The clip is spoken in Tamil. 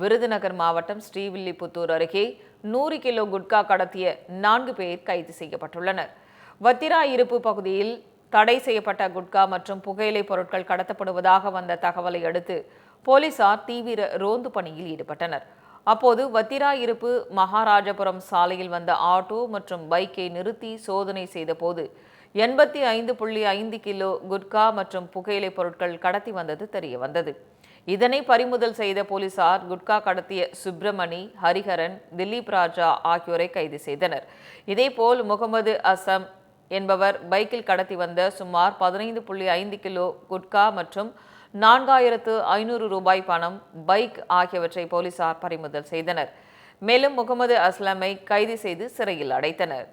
விருதுநகர் மாவட்டம் ஸ்ரீவில்லிபுத்தூர் அருகே நூறு கிலோ குட்கா கடத்திய நான்கு பேர் கைது செய்யப்பட்டுள்ளனர். வத்திரா இருப்பு பகுதியில் தடை செய்யப்பட்ட குட்கா மற்றும் புகையிலை பொருட்கள் கடத்தப்படுவதாக வந்த தகவலை அடுத்து போலீசார் தீவிர ரோந்து பணியில் ஈடுபட்டனர். அப்போது வத்திரா இருப்பு மகாராஜபுரம் சாலையில் வந்த ஆட்டோ மற்றும் பைக்கை நிறுத்தி சோதனை செய்தபோது எண்பத்தி ஐந்து புள்ளி ஐந்து கிலோ குட்கா மற்றும் புகையிலை பொருட்கள் கடத்தி வந்தது தெரிய வந்தது. இதனை பறிமுதல் செய்த போலீசார் குட்கா கடத்திய சுப்பிரமணி ஹரிஹரன் திலீப் ராஜா ஆகியோரை கைது செய்தனர். இதேபோல் முகமது அசம் என்பவர் பைக்கில் கடத்தி வந்த சுமார் பதினைந்து புள்ளி ஐந்து கிலோ குட்கா மற்றும் நான்காயிரத்து ஐநூறு ரூபாய் பணம் பைக் ஆகியவற்றை போலீசார் பறிமுதல் செய்தனர். மேலும் முகமது அஸ்லமை கைது செய்து சிறையில் அடைத்தனர்.